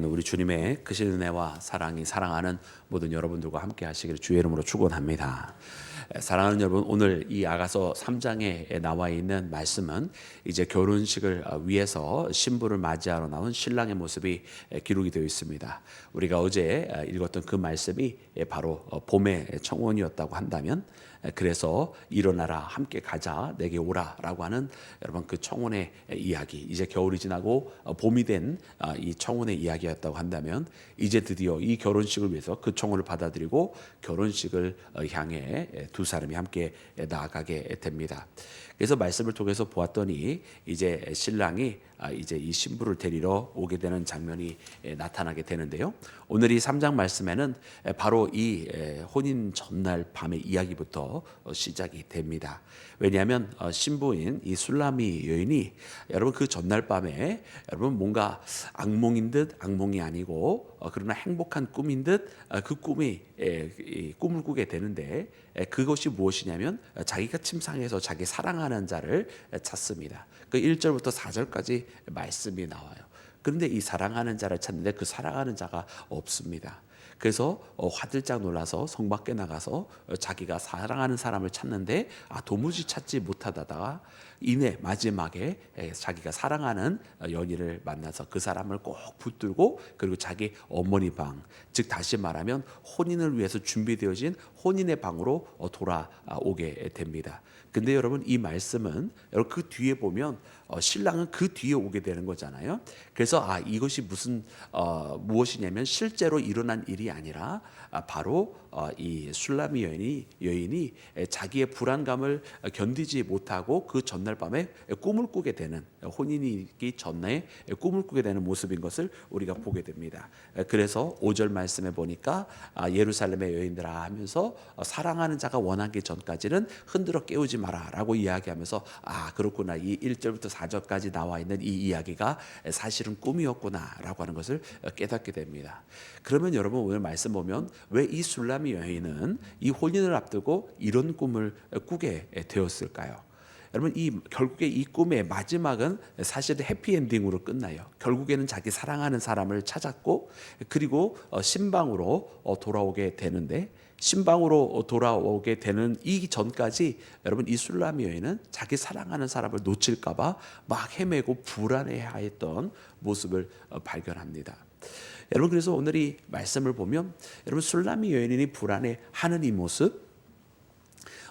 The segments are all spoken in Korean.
오늘 우리 주님의 크신 은혜와 사랑이 사랑하는 모든 여러분들과 함께 하시기를 주의 이름으로 축원합니다. 에, 사랑하는 여러분, 오늘 이 아가서 3장에 나와 있는 말씀은 이제 결혼식을 어, 위해서 신부를 맞이하러 나온 신랑의 모습이 에, 기록이 되어 있습니다. 우리가 어제 어, 읽었던 그 말씀이 에, 바로 어, 봄의 청혼이었다고 한다면 에, 그래서 일어나라 함께 가자 내게 오라라고 하는 여러분 그 청혼의 이야기 이제 겨울이 지나고 어, 봄이 된 이 청혼의 이야기였다고 한다면 이제 드디어 이 결혼식을 위해서 그 청혼을 받아들이고 결혼식을 어, 향해 에, 두 사람이 함께 에, 나아가게 됩니다. 그래서 말씀을 통해서 보았더니 이제 신랑이 아, 이제 이 신부를 데리러 오게 되는 장면이 에, 나타나게 되는데요. 오늘 이 3장 말씀에는 에, 바로 이 에, 혼인 전날 밤의 이야기부터 어, 시작이 됩니다. 왜냐하면 어, 신부인 이 술라미 여인이 여러분 그 전날 밤에 여러분 뭔가 악몽인 듯 악몽이 아니고 어, 그러나 행복한 꿈인 듯 그 꿈이 꿈을 꾸게 되는데 에, 그것이 무엇이냐면 어, 자기가 침상에서 자기 사랑하는 자를 에, 찾습니다. 그 1절부터 4절까지 말씀이 나와요. 그런데 이 사랑하는 자를 찾는데 그 사랑하는 자가 없습니다. 그래서 어, 화들짝 놀라서 성 밖에 나가서 어, 자기가 사랑하는 사람을 찾는데 아 도무지 찾지 못하다가 이내 마지막에 에, 자기가 사랑하는 어, 연인을 만나서 그 사람을 꼭 붙들고 그리고 자기 어머니 방, 즉 다시 말하면 혼인을 위해서 준비되어진 혼인의 방으로 어, 돌아오게 됩니다. 근데 여러분 이 말씀은 여러분 그 뒤에 보면 어, 신랑은 그 뒤에 오게 되는 거잖아요. 그래서 아 이것이 무슨 어, 무엇이냐면 실제로 일어난 일이 아니라 아, 바로 어, 이 술라미 여인이 여인이 에, 자기의 불안감을 견디지 못하고 그 전날 밤에 꿈을 꾸게 되는 혼인이기 전에 꿈을 꾸게 되는 모습인 것을 우리가 보게 됩니다. 에, 그래서 5절 말씀에 보니까 아, 예루살렘의 여인들아 하면서 어, 사랑하는 자가 원하기 전까지는 흔들어 깨우지 마라라고 이야기하면서 아 그렇구나 이 1절부터 4절까지 나와 있는 이 이야기가 사실은 꿈이었구나라고 하는 것을 깨닫게 됩니다. 그러면 여러분 오늘 말씀 보면 왜 이 술라미 여인은 이 혼인을 앞두고 이런 꿈을 꾸게 되었을까요? 여러분 이 결국에 이 꿈의 마지막은 사실은 해피 엔딩으로 끝나요. 결국에는 자기 사랑하는 사람을 찾았고 그리고 어, 신방으로 어, 돌아오게 되는데 신방으로 돌아오게 되는 이 전까지 여러분 이 술라미 여인은 자기 사랑하는 사람을 놓칠까봐 막 헤매고 불안해하였던 모습을 어, 발견합니다. 여러분 그래서 오늘 이 말씀을 보면 여러분 술라미 여인이 불안해하는 이 모습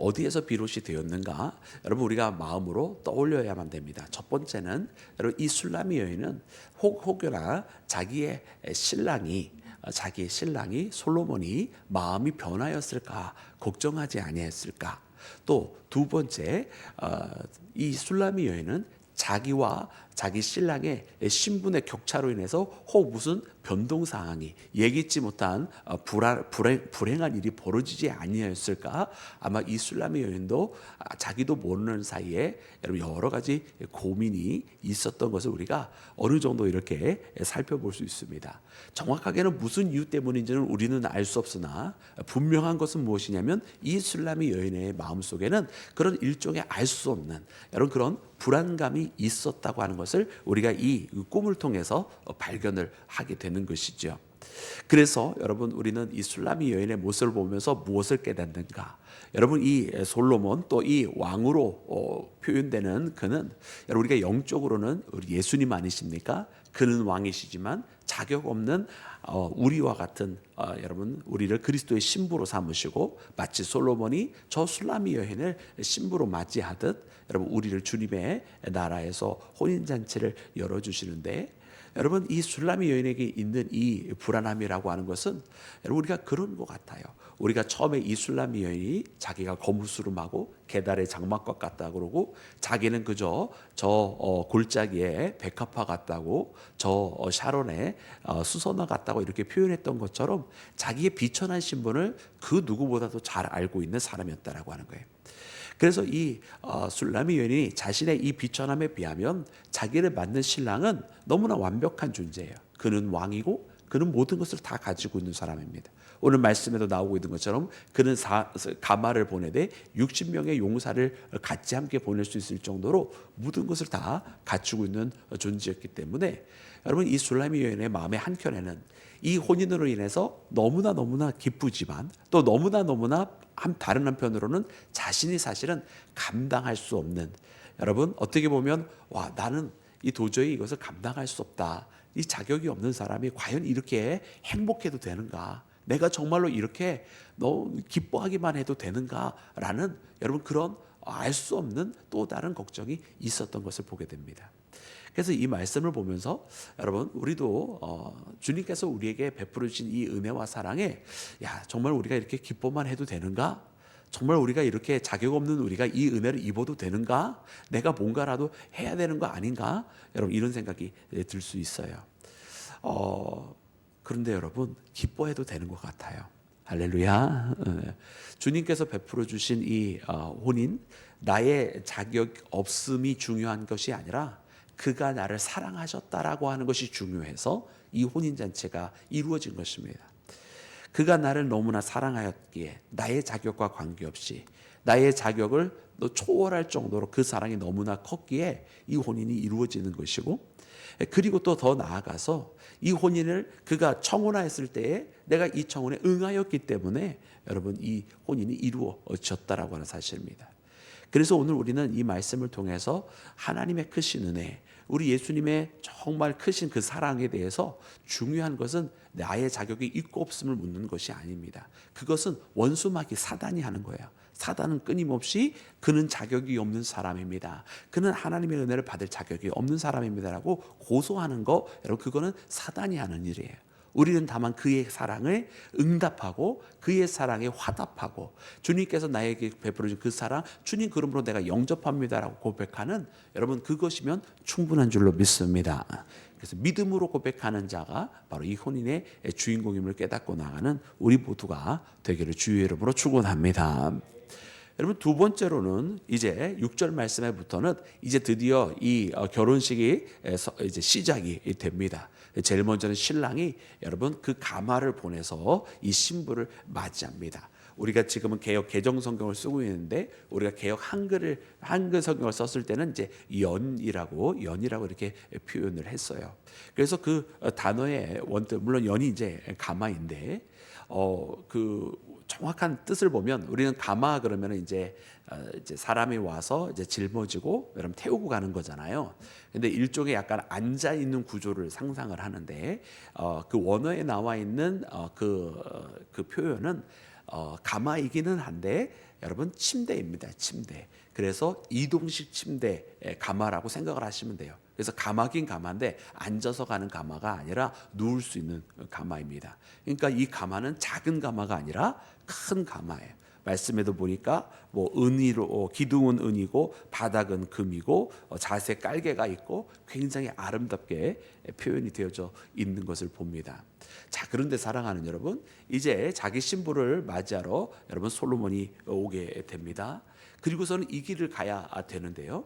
어디에서 비롯이 되었는가? 여러분 우리가 마음으로 떠올려야만 됩니다. 첫 번째는 여러분 이 술라미 여인은 혹 혹여나 자기의 신랑이 자기의 신랑이 솔로몬이 마음이 변하였을까 걱정하지 아니했을까? 또 두 번째 어, 이 술라미 여인은 자기와 자기 신랑의 신분의 격차로 인해서 혹 무슨 변동 사항이 예기치 못한 어, 불안, 불행, 불행한 일이 벌어지지 아니었을까? 아마 이 술라미 여인도 아, 자기도 모르는 사이에 여러 가지 고민이 있었던 것을 우리가 어느 정도 이렇게 살펴볼 수 있습니다. 정확하게는 무슨 이유 때문인지는 우리는 알 수 없으나 분명한 것은 무엇이냐면 이 술라미 여인의 마음 속에는 그런 일종의 알 수 없는 여러분 그런 불안감이 있었다고 하는 것을 우리가 이 꿈을 통해서 발견을 하게 되는 것이죠. 그래서 여러분 우리는 이 술라미 여인의 모습을 보면서 무엇을 깨닫는가? 여러분 이 솔로몬 또 이 왕으로 어, 표현되는 그는 우리가 영적으로는 우리 예수님 아니십니까? 그는 왕이시지만 자격 없는 어, 우리와 같은 어, 여러분 우리를 그리스도의 신부로 삼으시고 마치 솔로몬이 저 술라미 여인을 신부로 맞이하듯 여러분 우리를 주님의 나라에서 혼인 잔치를 열어 주시는데 여러분 이 술라미 여인에게 있는 이 불안함이라고 하는 것은 여러분 우리가 그런 것 같아요. 우리가 처음에 이 술라미 여인이 자기가 거무스름하고 계달의 장막과 같다 그러고 자기는 그저 저 어, 골짜기에 백합화 같다고 저 어, 샤론의 어, 수선화 같다고 이렇게 표현했던 것처럼 자기의 비천한 신분을 그 누구보다도 잘 알고 있는 사람이었다라고 하는 거예요. 그래서 이 어, 술라미 여인이 자신의 이 비천함에 비하면 자기를 만든 신랑은 너무나 완벽한 존재예요. 그는 왕이고 그는 모든 것을 다 가지고 있는 사람입니다. 오늘 말씀에도 나오고 있는 것처럼 그는 사, 가마를 보내되 60명의 용사를 같이 함께 보낼 수 있을 정도로 모든 것을 다 갖추고 있는 존재였기 때문에 여러분 이 술라미 여인의 마음의 한켠에는 이 혼인으로 인해서 너무나 너무나 기쁘지만 또 너무나 너무나 한 다른 한편으로는 자신이 사실은 감당할 수 없는 여러분 어떻게 보면 와 나는 이 도저히 이것을 감당할 수 없다. 이 자격이 없는 사람이 과연 이렇게 행복해도 되는가? 내가 정말로 이렇게 너무 기뻐하기만 해도 되는가라는 여러분 그런 알 수 없는 또 다른 걱정이 있었던 것을 보게 됩니다. 그래서 이 말씀을 보면서 여러분 우리도 어, 주님께서 우리에게 베풀어 주신 이 은혜와 사랑에 야 정말 우리가 이렇게 기뻐만 해도 되는가? 정말 우리가 이렇게 자격 없는 우리가 이 은혜를 입어도 되는가? 내가 뭔가라도 해야 되는 거 아닌가? 여러분 이런 생각이 들 수 있어요. 어, 그런데 여러분 기뻐해도 되는 것 같아요. 할렐루야. 예. 주님께서 베풀어 주신 이 어, 혼인 나의 자격 없음이 중요한 것이 아니라 그가 나를 사랑하셨다라고 하는 것이 중요해서 이 혼인 잔치가 이루어진 것입니다. 그가 나를 너무나 사랑하였기에 나의 자격과 관계없이 나의 자격을 너 초월할 정도로 그 사랑이 너무나 컸기에 이 혼인이 이루어지는 것이고 그리고 또 더 나아가서 이 혼인을 그가 청혼하였을 때에 내가 이 청혼에 응하였기 때문에 여러분 이 혼인이 이루어졌다라고 하는 사실입니다. 그래서 오늘 우리는 이 말씀을 통해서 하나님의 크신 은혜, 우리 예수님의 정말 크신 그 사랑에 대해서 중요한 것은 나의 자격이 있고 없음을 묻는 것이 아닙니다. 그것은 원수마귀 사단이 하는 거예요. 사단은 끊임없이 그는 자격이 없는 사람입니다. 그는 하나님의 은혜를 받을 자격이 없는 사람입니다라고 고소하는 거 여러분 그거는 사단이 하는 일이에요. 우리는 다만 그의 사랑을 응답하고 그의 사랑에 화답하고 주님께서 나에게 베풀어 준그 사랑 주님 그러므로 내가 영접합니다라고 고백하는 여러분 그것이면 충분한 줄로 믿습니다. 그래서 믿음으로 고백하는 자가 바로 이 혼인의 주인공임을 깨닫고 나가는 우리 모두가 되기를 주의 이름으로 축원합니다. 여러분 두 번째로는 이제 6절 말씀에부터는 이제 드디어 이 어, 결혼식이 이제 시작이 됩니다. 제일 먼저는 신랑이 여러분 그 가마를 보내서 이 신부를 맞이합니다. 우리가 지금은 개혁 개정 성경을 쓰고 있는데 우리가 개혁 한글을 한글 성경을 썼을 때는 이제 연이라고 연이라고 이렇게 표현을 했어요. 그래서 그 단어의 원뜻 물론 연이 이제 가마인데 어그 정확한 뜻을 보면 우리는 가마 그러면 이제 어, 이제 사람이 와서 이제 짊어지고 여러분 태우고 가는 거잖아요. 근데 일종의 약간 앉아 있는 구조를 상상을 하는데 어, 그 원어에 나와 있는 어, 그, 어, 그 표현은 어, 가마이기는 한데 여러분 침대입니다. 침대. 그래서 이동식 침대 가마라고 생각을 하시면 돼요. 그래서 가마긴 가마인데 앉아서 가는 가마가 아니라 누울 수 있는 가마입니다. 그러니까 이 가마는 작은 가마가 아니라 큰 가마예요. 말씀에도 보니까 뭐 은이로 어, 기둥은 은이고 바닥은 금이고 어, 자세 깔개가 있고 굉장히 아름답게 표현이 되어져 있는 것을 봅니다. 자 그런데 사랑하는 여러분 이제 자기 신부를 맞이하러 여러분 솔로몬이 오게 됩니다. 그리고서는 이 길을 가야 되는데요.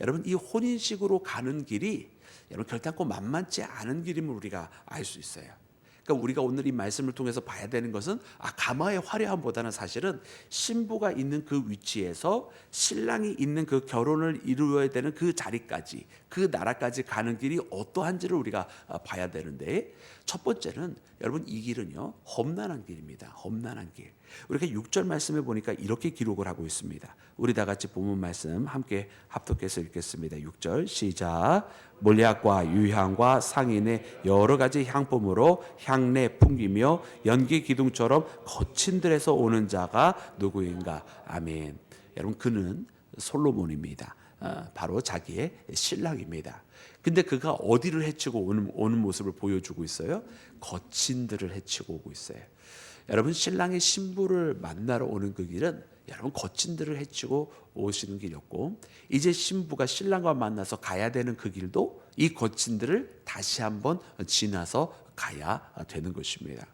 여러분 이 혼인식으로 가는 길이 여러분 결단코 만만치 않은 길임을 우리가 알 수 있어요. 그러니까 우리가 오늘 이 말씀을 통해서 봐야 되는 것은 아 가마의 화려함보다는 사실은 신부가 있는 그 위치에서 신랑이 있는 그 결혼을 이루어야 되는 그 자리까지 그 나라까지 가는 길이 어떠한지를 우리가 아, 봐야 되는데 첫 번째는 여러분 이 길은요 험난한 길입니다. 험난한 길. 우리가 6절 말씀에 보니까 이렇게 기록을 하고 있습니다. 우리 다 같이 본문 말씀 함께 합독해서 읽겠습니다. 6절 시작. 몰약과 유향과 상인의 여러 가지 향품으로 향내 풍기며 연기 기둥처럼 거친 들에서 오는 자가 누구인가? 아멘. 여러분 그는 솔로몬입니다. 어, 바로 자기의 신랑입니다. 근데 그가 어디를 해치고 오는, 오는 모습을 보여주고 있어요? 거친들을 해치고 오고 있어요. 여러분 신랑의 신부를 만나러 오는 그 길은 여러분 거친 들을 해치고 오시는 길이었고 이제 신부가 신랑과 만나서 가야 되는 그 길도 이 거친 들을 다시 한번 지나서 가야 되는 것입니다.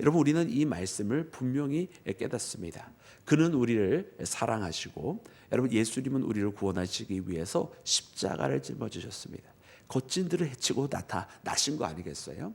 여러분 우리는 이 말씀을 분명히 깨닫습니다. 그는 우리를 사랑하시고 여러분 예수님은 우리를 구원하시기 위해서 십자가를 짊어지셨습니다. 거친 들을 해치고 나타나신 거 아니겠어요?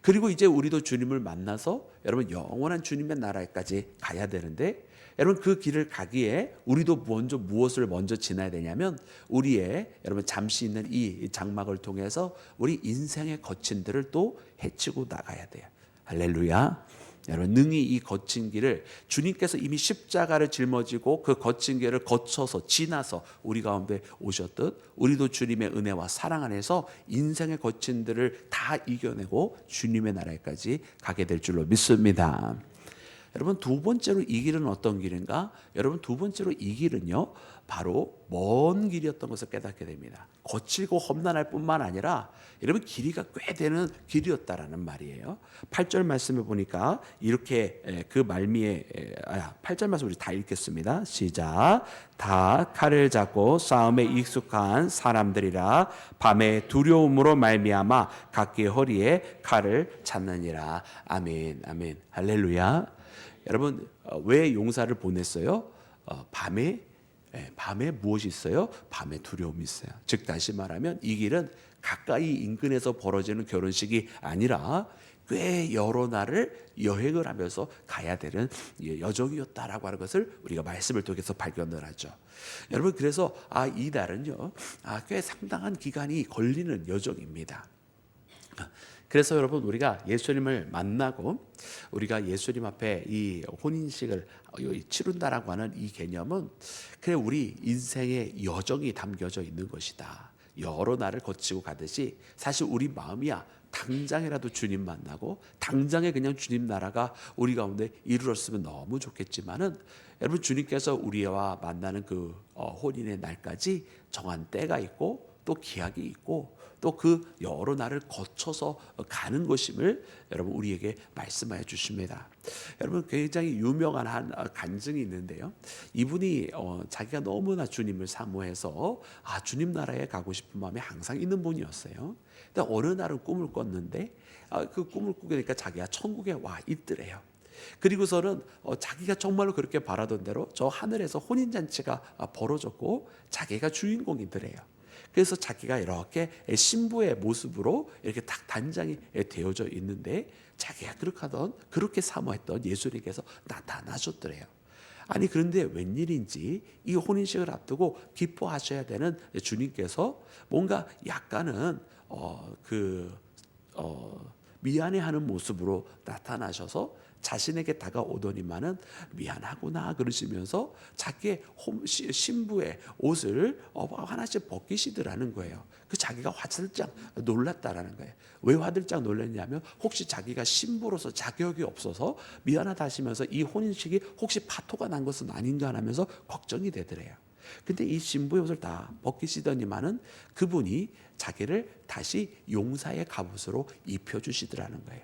그리고 이제 우리도 주님을 만나서 여러분 영원한 주님의 나라에까지 가야 되는데 여러분 그 길을 가기에 우리도 먼저 무엇을 먼저 지나야 되냐면 우리의 여러분 잠시 있는 이 장막을 통해서 우리 인생의 거친들을 또 헤치고 나가야 돼요. 할렐루야. 여러분 능히 이 거친 길을 주님께서 이미 십자가를 짊어지고 그 거친 길을 거쳐서 지나서 우리 가운데 오셨듯 우리도 주님의 은혜와 사랑 안에서 인생의 거친들을 다 이겨내고 주님의 나라에까지 가게 될 줄로 믿습니다. 여러분 두 번째로 이 길은 어떤 길인가? 여러분 두 번째로 이 길은요. 바로 먼 길이었던 것을 깨닫게 됩니다. 거칠고 험난할 뿐만 아니라 여러분 길이가 꽤 되는 길이었다라는 말이에요. 8절 말씀을 보니까 이렇게 에, 그 말미에 에, 아, 8절 말씀 우리 다 읽겠습니다. 시작. 다 칼을 잡고 싸움에 익숙한 사람들이라 밤에 두려움으로 말미암아 각기 허리에 칼을 찾느니라. 아멘. 아멘. 할렐루야. 여러분 어, 왜 용사를 보냈어요? 어, 밤에 예, 밤에 무엇이 있어요? 밤에 두려움이 있어요. 즉 다시 말하면 이 길은 가까이 인근에서 벌어지는 결혼식이 아니라 꽤 여러 날을 여행을 하면서 가야 되는 예, 여정이었다라고 하는 것을 우리가 말씀을 통해서 발견을 하죠. 여러분 그래서 아 이 날은요, 아 꽤 상당한 기간이 걸리는 여정입니다. 그래서 여러분 우리가 예수님을 만나고 우리가 예수님 앞에 이 혼인식을 치른다라고 하는 이 개념은 그래 우리 인생의 여정이 담겨져 있는 것이다. 여러 날을 거치고 가듯이 사실 우리 마음이야 당장이라도 주님 만나고 당장에 그냥 주님 나라가 우리 가운데 이루어졌으면 너무 좋겠지만은 여러분 주님께서 우리와 만나는 그 어, 혼인의 날까지 정한 때가 있고 또 기약이 있고 또 그 여러 날을 거쳐서 가는 것임을 여러분 우리에게 말씀하여 주십니다. 여러분 굉장히 유명한 한 간증이 있는데요. 이분이 어, 자기가 너무나 주님을 사모해서 아 주님 나라에 가고 싶은 마음이 항상 있는 분이었어요. 근데 어느 날은 꿈을 꿨는데 아, 그 꿈을 꾸게 되니까 자기가 천국에 와 있더래요. 그리고서는 어, 자기가 정말로 그렇게 바라던 대로 저 하늘에서 혼인 잔치가 아, 벌어졌고 자기가 주인공이더래요. 그래서 자기가 이렇게 신부의 모습으로 이렇게 딱 단장이 되어져 있는데 자기가 그렇게 하던 그렇게 사모했던 예수님께서 나타나셨더래요. 아니 그런데 웬일인지 이 혼인식을 앞두고 기뻐하셔야 되는 주님께서 뭔가 약간은 어그 어, 미안해하는 모습으로 나타나셔서 자신에게 다가오더니만은 미안하구나 그러시면서 자기의 신부의 옷을 어, 하나씩 벗기시더라는 거예요. 그 자기가 화들짝 놀랐다라는 거예요. 왜 화들짝 놀랐냐면 혹시 자기가 신부로서 자격이 없어서 미안하다 하시면서 이 혼인식이 혹시 파토가 난 것은 아닌가 하면서 걱정이 되더래요. 근데 이 신부의 옷을 다 벗기시더니만은 그분이 자기를 다시 용사의 갑옷으로 입혀주시더라는 거예요.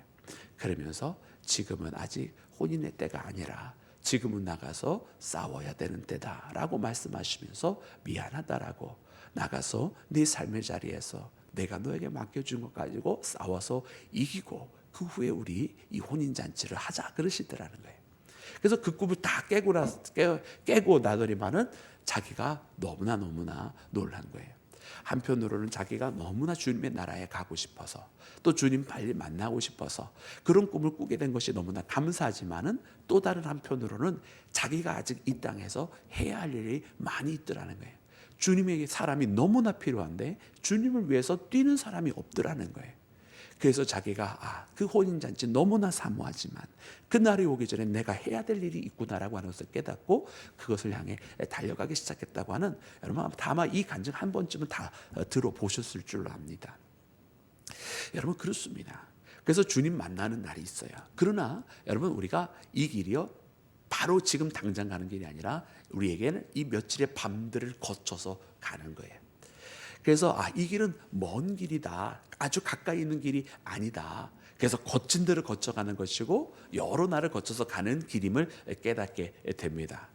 그러면서 지금은 아직 혼인의 때가 아니라 지금은 나가서 싸워야 되는 때다라고 말씀하시면서 미안하다라고 나가서 네 삶의 자리에서 내가 너에게 맡겨준 것 가지고 싸워서 이기고 그 후에 우리 이 혼인 잔치를 하자 그러시더라는 거예요. 그래서 그 꿈을 다 깨고 나 깨, 깨고 나더니만은 자기가 너무나 너무나 놀란 거예요. 한편으로는 자기가 너무나 주님의 나라에 가고 싶어서 또 주님 빨리 만나고 싶어서 그런 꿈을 꾸게 된 것이 너무나 감사하지만은 또 다른 한편으로는 자기가 아직 이 땅에서 해야 할 일이 많이 있더라는 거예요. 주님에게 사람이 너무나 필요한데 주님을 위해서 뛰는 사람이 없더라는 거예요. 그래서 자기가 아, 그 혼인 잔치 너무나 사모하지만 그 날이 오기 전에 내가 해야 될 일이 있구나라고 하는 것을 깨닫고 그것을 향해 달려가기 시작했다고 하는 여러분 다만 이 간증 한 번쯤은 다 어, 들어보셨을 줄로 압니다. 여러분 그렇습니다. 그래서 주님 만나는 날이 있어요. 그러나 여러분 우리가 이 길이요 바로 지금 당장 가는 길이 아니라 우리에게는 이 며칠의 밤들을 거쳐서 가는 거예요. 그래서 아, 이 길은 먼 길이다. 아주 가까이 있는 길이 아니다. 그래서 거친 데를 거쳐가는 것이고 여러 날을 거쳐서 가는 길임을 깨닫게 됩니다.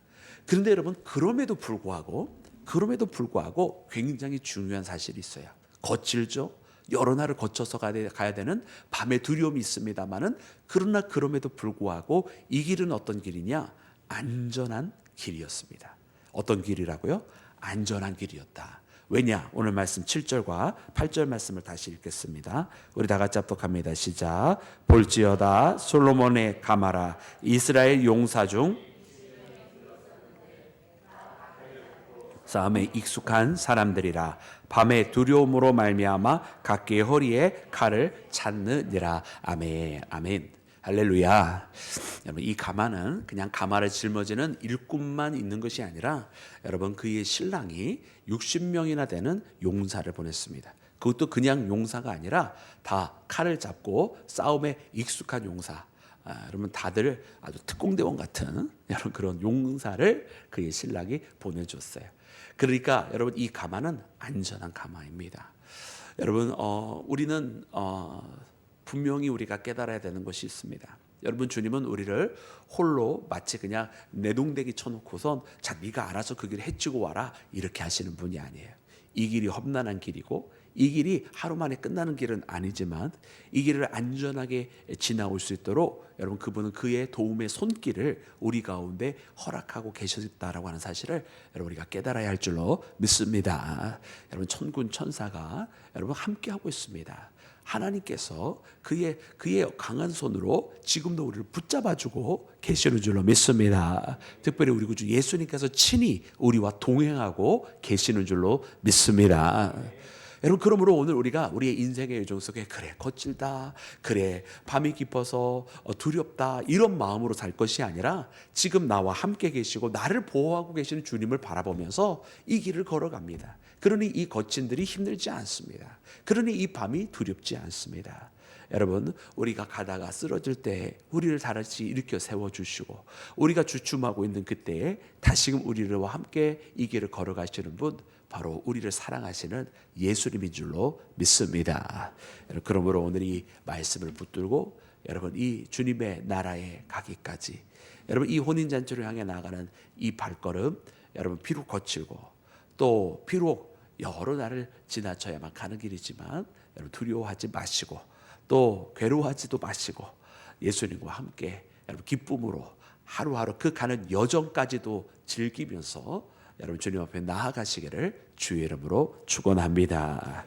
그런데 여러분 그럼에도 불구하고 그럼에도 불구하고 굉장히 중요한 사실이 있어요. 거칠죠. 여러 날을 거쳐서 가야 되는 밤의 두려움이 있습니다만은 그러나 그럼에도 불구하고 이 길은 어떤 길이냐? 안전한 길이었습니다. 어떤 길이라고요? 안전한 길이었다. 왜냐? 오늘 말씀 7절과 8절 말씀을 다시 읽겠습니다. 우리 다 같이 합독합니다. 시작. 볼지어다 솔로몬의 가마라 이스라엘 용사 중 싸움에 익숙한 사람들이라 밤에 두려움으로 말미암아 각기의 허리에 칼을 찾느니라 아멘 아멘 할렐루야 여러분 이 가마는 그냥 가마를 짊어지는 일꾼만 있는 것이 아니라 여러분 그의 신랑이 60명이나 되는 용사를 보냈습니다 그것도 그냥 용사가 아니라 다 칼을 잡고 싸움에 익숙한 용사 아, 여러분 다들 아주 특공대원 같은 여러분 그런 용사를 그의 신랑이 보내줬어요. 그러니까 여러분 이 가마는 안전한 가마입니다. 여러분 어, 우리는 어, 분명히 우리가 깨달아야 되는 것이 있습니다. 여러분 주님은 우리를 홀로 마치 그냥 내동댕이 쳐놓고선 자 네가 알아서 그 길을 헤치고 와라 이렇게 하시는 분이 아니에요. 이 길이 험난한 길이고 이 길이 하루 만에 끝나는 길은 아니지만 이 길을 안전하게 지나올 수 있도록 여러분 그분은 그의 도움의 손길을 우리 가운데 허락하고 계셨다라고 하는 사실을 여러분 우리가 깨달아야 할 줄로 믿습니다. 여러분 천군 천사가 여러분 함께 하고 있습니다. 하나님께서 그의 그의 강한 손으로 지금도 우리를 붙잡아 주고 계시는 줄로 믿습니다. 특별히 우리 구주 예수님께서 친히 우리와 동행하고 계시는 줄로 믿습니다. 여러분 그러므로 오늘 우리가 우리의 인생의 여정 속에 그래 거칠다 그래 밤이 깊어서 어, 두렵다 이런 마음으로 살 것이 아니라 지금 나와 함께 계시고 나를 보호하고 계시는 주님을 바라보면서 이 길을 걸어갑니다. 그러니 이 거친들이 힘들지 않습니다. 그러니 이 밤이 두렵지 않습니다. 여러분 우리가 가다가 쓰러질 때 우리를 다시 일으켜 세워 주시고 우리가 주춤하고 있는 그때에 다시금 우리와 함께 이 길을 걸어가시는 분 바로 우리를 사랑하시는 예수님인 줄로 믿습니다. 그러므로 오늘 이 말씀을 붙들고 여러분 이 주님의 나라에 가기까지 여러분 이 혼인 잔치를 향해 나가는 이 발걸음 여러분 비록 거칠고 또 비록 여러 날을 지나쳐야만 가는 길이지만 여러분 두려워하지 마시고 또 괴로워하지도 마시고 예수님과 함께 여러분 기쁨으로 하루하루 그 가는 여정까지도 즐기면서 여러분 주님 앞에 나아가시기를 주의 이름으로 축원합니다.